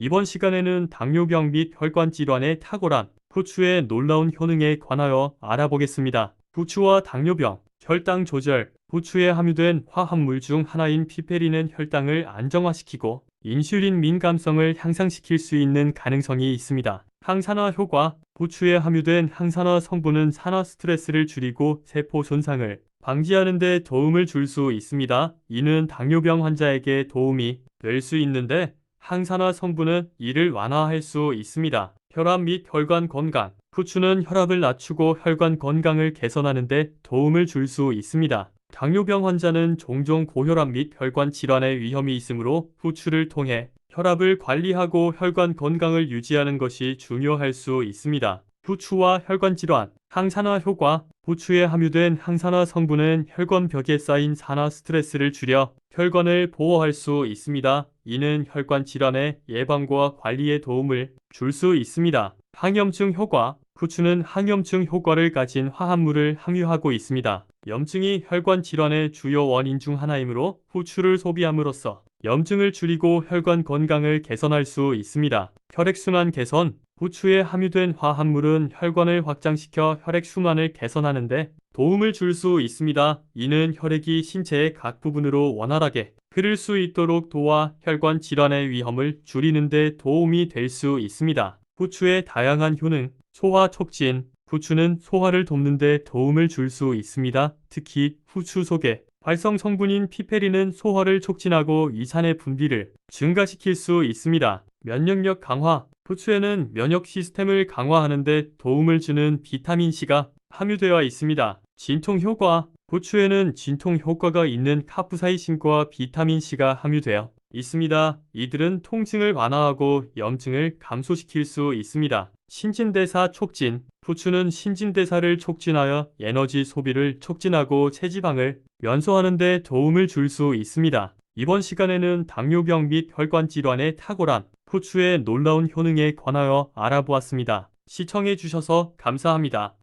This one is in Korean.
이번 시간에는 당뇨병 및 혈관 질환의 탁월한 후추의 놀라운 효능에 관하여 알아보겠습니다. 후추와 당뇨병, 혈당 조절, 후추에 함유된 화합물 중 하나인 피페린은 혈당을 안정화시키고 인슐린 민감성을 향상시킬 수 있는 가능성이 있습니다. 항산화 효과, 후추에 함유된 항산화 성분은 산화 스트레스를 줄이고 세포 손상을 방지하는 데 도움을 줄 수 있습니다. 이는 당뇨병 환자에게 도움이 될 수 있는데 항산화 성분은 이를 완화할 수 있습니다. 혈압 및 혈관 건강. 후추는 혈압을 낮추고 혈관 건강을 개선하는 데 도움을 줄 수 있습니다. 당뇨병 환자는 종종 고혈압 및 혈관 질환의 위험이 있으므로 후추를 통해 혈압을 관리하고 혈관 건강을 유지하는 것이 중요할 수 있습니다. 후추와 혈관 질환, 항산화 효과, 후추에 함유된 항산화 성분은 혈관 벽에 쌓인 산화 스트레스를 줄여 혈관을 보호할 수 있습니다. 이는 혈관 질환의 예방과 관리에 도움을 줄 수 있습니다. 항염증 효과, 후추는 항염증 효과를 가진 화합물을 함유하고 있습니다. 염증이 혈관 질환의 주요 원인 중 하나이므로 후추를 소비함으로써 염증을 줄이고 혈관 건강을 개선할 수 있습니다. 혈액순환 개선, 후추에 함유된 화합물은 혈관을 확장시켜 혈액 순환을 개선하는데 도움을 줄 수 있습니다. 이는 혈액이 신체의 각 부분으로 원활하게 흐를 수 있도록 도와 혈관 질환의 위험을 줄이는 데 도움이 될 수 있습니다. 후추의 다양한 효능, 소화 촉진, 후추는 소화를 돕는 데 도움을 줄 수 있습니다. 특히 후추 속에 활성 성분인 피페린은 소화를 촉진하고 이산의 분비를 증가시킬 수 있습니다. 면역력 강화, 후추에는 면역 시스템을 강화하는 데 도움을 주는 비타민C가 함유되어 있습니다. 진통 효과, 후추에는 진통 효과가 있는 카프사이신과 비타민C가 함유되어 있습니다. 이들은 통증을 완화하고 염증을 감소시킬 수 있습니다. 신진대사 촉진, 후추는 신진대사를 촉진하여 에너지 소비를 촉진하고 체지방을 연소하는 데 도움을 줄 수 있습니다. 이번 시간에는 당뇨병 및 혈관 질환에 탁월한 후추의 놀라운 효능에 관하여 알아보았습니다. 시청해 주셔서 감사합니다.